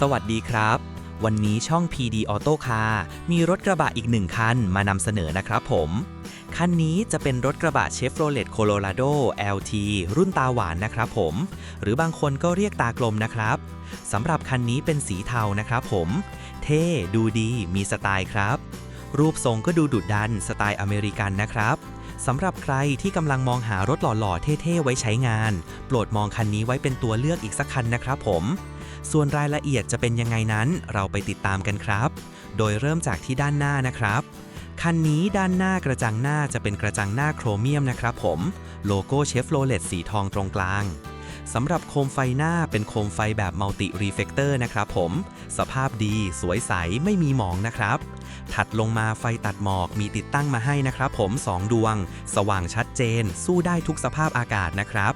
สวัสดีครับ วันนี้ช่อง PD Auto Car มีรถกระบะอีกหนึ่งคันมานำเสนอนะครับผม คันนี้จะเป็นรถกระบะ Chevrolet Colorado LT รุ่นตาหวานนะครับผม หรือบางคนก็เรียกตากลมนะครับสำหรับคันนี้เป็นสีเทานะครับผม เท่ดูดีมีสไตล์ครับ รูปทรงก็ดูดุดันสไตล์อเมริกันนะครับสำหรับใครที่กำลังมองหารถหล่อๆ เท่ๆ ไว้ใช้งาน โปรดมองคันนี้ไว้เป็นตัวเลือกอีกสักคันนะครับผม ส่วนรายละเอียดจะเป็นยังไงนั้นเราไปติดตามกันครับ โดยเริ่มจากที่ด้านหน้านะครับ คันนี้ด้านหน้ากระจังหน้าจะเป็นกระจังหน้าโครเมียมนะครับผม โลโก้เชฟโรเลตสีทองตรงกลางสำหรับโคมไฟหน้าเป็นโคมไฟแบบมัลติรีเฟกเตอร์นะครับผม สภาพดี สวยใส ไม่มีหมองนะครับ ถัดลงมาไฟตัดหมอกมีติดตั้งมาให้นะครับผม 2 ดวง สว่างชัดเจน สู้ได้ทุกสภาพอากาศนะครับ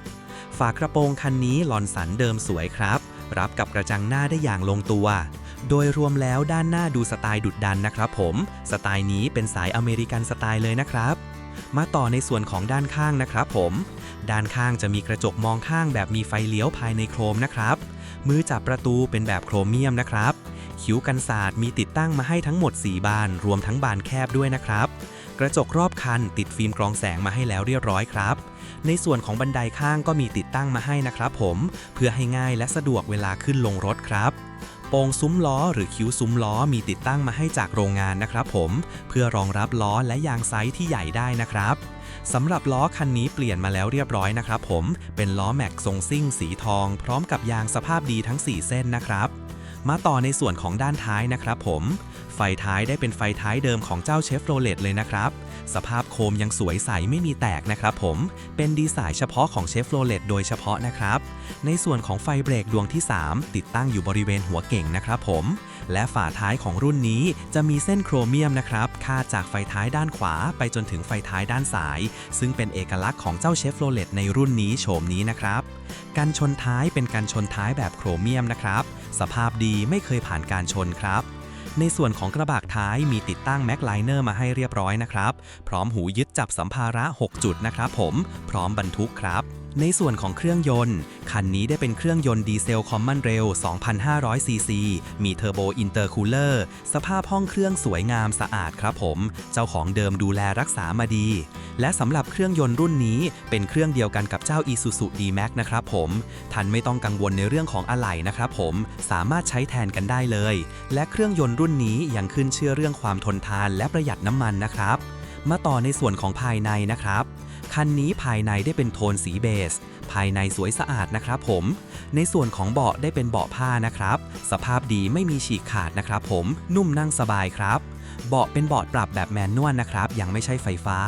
ฝากระโปรงคันนี้ลอนสันเดิมสวยครับ รับกับกระจังหน้าได้อย่างลงตัว โดยรวมแล้วด้านหน้าดูสไตล์ดุดดันนะครับผม สไตล์นี้เป็นสายอเมริกันสไตล์เลยนะครับ มาต่อในส่วนของด้านข้างนะครับผม ด้านข้างจะมีกระจกมองข้างแบบมีไฟเลี้ยวภายในโครมนะครับ มือจับประตูเป็นแบบโครเมียมนะครับ คิ้วกันศาสตร์มีติดตั้งมาให้ทั้งหมด 4 บาน รวมทั้งบานแคบด้วยนะครับ กระจกรอบคันติดฟิล์มกรองแสงมาให้แล้วเรียบร้อยครับ ในส่วนของบันไดข้างก็มีติดตั้งมาให้นะครับผม เพื่อให้ง่ายและสะดวกเวลาขึ้นลงรถครับโปรงซุ้มล้อหรือคิ้วซุ้มล้อมีติดตั้งมาให้จากโรงงานนะครับผม เพื่อรองรับล้อและยางไซส์ที่ใหญ่ได้นะครับสำหรับล้อคันนี้เปลี่ยนมาแล้วเรียบร้อยนะครับผม เป็นล้อแม็กทรงซิ่งสีทอง พร้อมกับยางสภาพดีทั้ง 4 เส้นนะครับ มาต่อในส่วนของด้านท้ายนะครับผม ไฟท้ายได้เป็นไฟท้ายเดิมของเจ้าเชฟโรเลตเลยนะครับ สภาพโคมยังสวยใสไม่มีแตกนะครับผม เป็นดีไซน์เฉพาะของเชฟโรเลตโดยเฉพาะนะครับ ในส่วนของไฟเบรกดวงที่ 3 ติดตั้งอยู่บริเวณหัวเก่งนะครับผม และฝาท้ายของรุ่นนี้จะมีเส้นโครเมียมนะครับคาดจากไฟท้ายด้านขวาไปจนถึงไฟท้ายด้านซ้าย ซึ่งเป็นเอกลักษณ์ของเจ้าเชฟโรเลตในรุ่นนี้โฉมนี้นะครับ กันชนท้ายเป็นการชนท้ายแบบโครเมียมนะครับ สภาพดีไม่เคยผ่านการชนครับ ในส่วนของกระบะท้ายมีติดตั้งแม็กไลเนอร์มาให้เรียบร้อยนะครับ พร้อมหูยึดจับสัมภาระ 6 จุดนะครับผม พร้อมบรรทุกครับ ในส่วนของเครื่องยนต์ คันนี้ได้เป็นเครื่องยนต์ดีเซลคอมมอนเรล2,500 ซีซี มีเทอร์โบอินเตอร์คูลเลอร์ สภาพห้องเครื่องสวยงามสะอาดครับผม เจ้าของเดิมดูแลรักษามาดี และสำหรับเครื่องยนต์รุ่นนี้เป็นเครื่องเดียวกันกับเจ้า Isuzu D-Max นะครับผม ท่านไม่ต้องกังวลในเรื่องของอะไหล่นะครับผม สามารถใช้แทนกันได้เลย และเครื่องยนต์รุ่นนี้ยังขึ้นเชื่อเรื่องความทนทานและประหยัดน้ำมันนะครับ มาต่อในส่วนของภายในนะครับ คันนี้ภายในได้เป็นโทนสีเบส ภายในสวยสะอาดนะครับผม ในส่วนของเบาะได้เป็นเบาะผ้านะครับ สภาพดีไม่มีฉีกขาดนะครับผม นุ่มนั่งสบายครับเบาะเป็นเบาะปรับแบบแมนนวลนะครับ ยังไม่ใช่ไฟฟ้า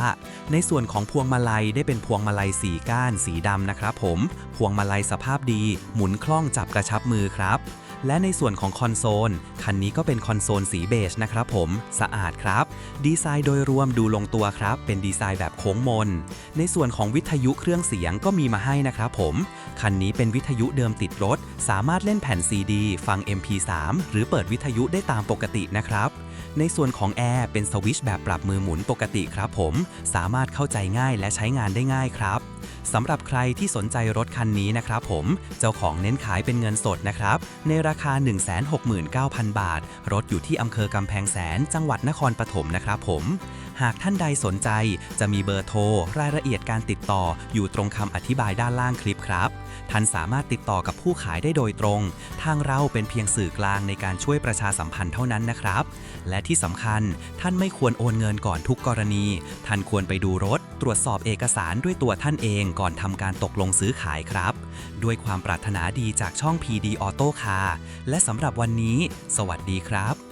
ในส่วนของพวงมาลัยได้เป็นพวงมาลัยสีก้านสีดำนะครับผม พวงมาลัยสภาพดี หมุนคล่องจับกระชับมือครับ และในส่วนของคอนโซล คันนี้ก็เป็นคอนโซลสีเบจนะครับผม สะอาดครับ ดีไซน์โดยรวมดูลงตัวครับ เป็นดีไซน์แบบโค้งมน ในส่วนของวิทยุเครื่องเสียงก็มีมาให้นะครับผม คันนี้เป็นวิทยุเดิมติดรถ สามารถเล่นแผ่นซีดี ฟัง MP3 หรือเปิดวิทยุได้ตามปกตินะครับ ในส่วนของแอร์เป็นสวิชแบบปรับมือหมุนปกติครับผม สามารถเข้าใจง่ายและใช้งานได้ง่ายครับ สำหรับใครที่สนใจรถคันนี้นะครับผม เจ้าของเน้นขายเป็นเงินสดนะครับ ในราคา 169,000 บาท รถอยู่ที่อำเภอกำแพงแสน จังหวัดนครปฐมนะครับผม หากท่านใดสนใจ จะมีเบอร์โทร รายละเอียดการติดต่อ อยู่ตรงคำอธิบายด้านล่างคลิปครับ ท่านสามารถติดต่อกับผู้ขายได้โดยตรง ทางเราเป็นเพียงสื่อกลางในการช่วยประชาสัมพันธ์เท่านั้นนะครับ และที่สำคัญท่านไม่ควรโอนเงินก่อนทุกกรณี ท่านควรไปดูรถ ตรวจสอบเอกสารด้วยตัวท่านเองก่อนทำการตกลงซื้อขายครับ ด้วยความปรารถนาดีจากช่อง PD Auto Car และสำหรับวันนี้ สวัสดีครับ